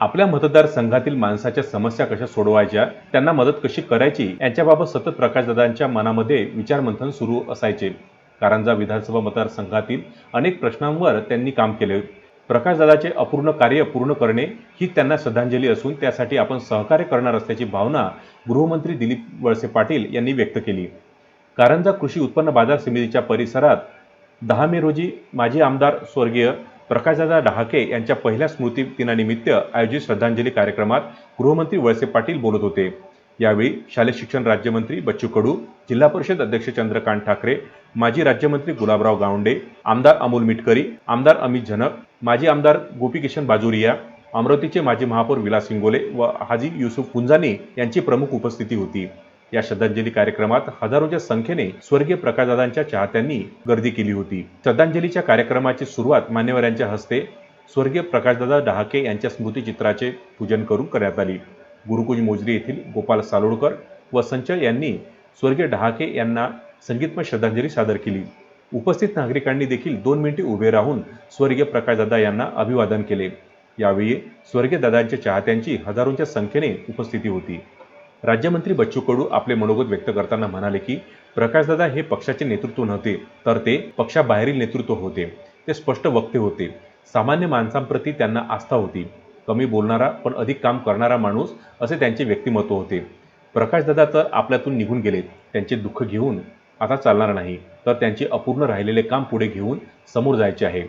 आपल्या मतदारसंघातील माणसाच्या समस्या कशा सोडवायच्या त्यांना मदत कशी करायची यांच्याबाबत सतत प्रकाशदादांच्या मनामध्ये विचारमंथन सुरू असायचे. कारंजा विधानसभा मतदारसंघातील अनेक प्रश्नांवर त्यांनी काम केले. प्रकाशदादाचे अपूर्ण कार्य पूर्ण करणे ही त्यांना श्रद्धांजली असून त्यासाठी आपण सहकार्य करणार असल्याची भावना गृहमंत्री दिलीप वळसे पाटील यांनी व्यक्त केली. कारंजा कृषी उत्पन्न बाजार समितीच्या परिसरात दहा मे रोजी माजी आमदार स्वर्गीय प्रकाशदादा डहाके यांच्या पहिल्या स्मृती दिनानिमित्त आयोजित श्रद्धांजली कार्यक्रमात गृहमंत्री वळसे पाटील बोलत होते. यावेळी शालेय शिक्षण राज्यमंत्री बच्चू कडू जिल्हा परिषद अध्यक्ष चंद्रकांत ठाकरे माजी राज्यमंत्री गुलाबराव गावंडे आमदार अमोल मिटकरी आमदार अमित झनक माजी आमदार गोपीकिशन बाजुरिया अमरावतीचे माजी महापौर विलास हिंगोले व हाजी युसुफ कुंजानी यांची प्रमुख उपस्थिती होती. या श्रद्धांजली कार्यक्रमात हजारोच्या संख्येने स्वर्गीय प्रकाशदादांच्या चाहत्यांनी गर्दी केली होती. श्रद्धांजलीच्या कार्यक्रमाची सुरुवात मान्यवरांच्या हस्ते स्वर्गीय प्रकाशदादा डहाके यांच्या स्मृतिचित्राचे पूजन करून करण्यात आली. गुरुकुज मोजरी येथील गोपाल सालोडकर व संचय यांनी स्वर्गीय डहाके यांना संगीतमय श्रद्धांजली सादर केली. उपस्थित नागरिकांनी देखील दोन मिनिटे उभे राहून स्वर्गीय प्रकाशदादा यांना अभिवादन केले. यावेळी स्वर्गीय दादांच्या चाहत्यांची हजारोंच्या संख्येने उपस्थिती होती. राज्यमंत्री बच्चू कडू आपले मनोगत व्यक्त करताना म्हणाले की प्रकाशदादा हे पक्षाचे नेतृत्व नव्हते तर ते पक्षाबाहेरील नेतृत्व होते. ते स्पष्ट वक्ते होते. सामान्य माणसांप्रती त्यांना आस्था होती. कमी बोलणारा पण अधिक काम करणारा माणूस असे त्यांचे व्यक्तिमत्व होते. प्रकाशदादा तर आपल्यातून निघून गेलेत. त्यांचे दुःख घेऊन आता चालणार नाही. तर त्यांचे अपूर्ण राहिलेले काम पुढे घेऊन समोर जायचे आहे.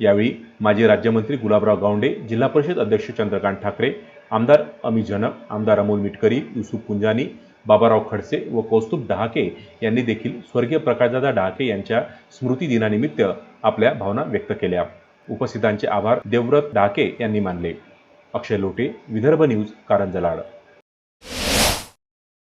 यावेळी माजी राज्यमंत्री गुलाबराव गावंडे जिल्हा परिषद अध्यक्ष चंद्रकांत ठाकरे आमदार अमित जनक आमदार अमोल मिटकरी युसुफ कुंजानी बाबाराव खडसे व कौस्तुभ डहाके यांनी देखील स्वर्गीय प्रकाशदादा डहाके यांच्या स्मृती दिनानिमित्त आपल्या भावना व्यक्त केल्या. उपस्थितांचे आभार देवव्रत डहाके यांनी मानले. अक्षय लोटे विदर्भ न्यूज कारंजलाड.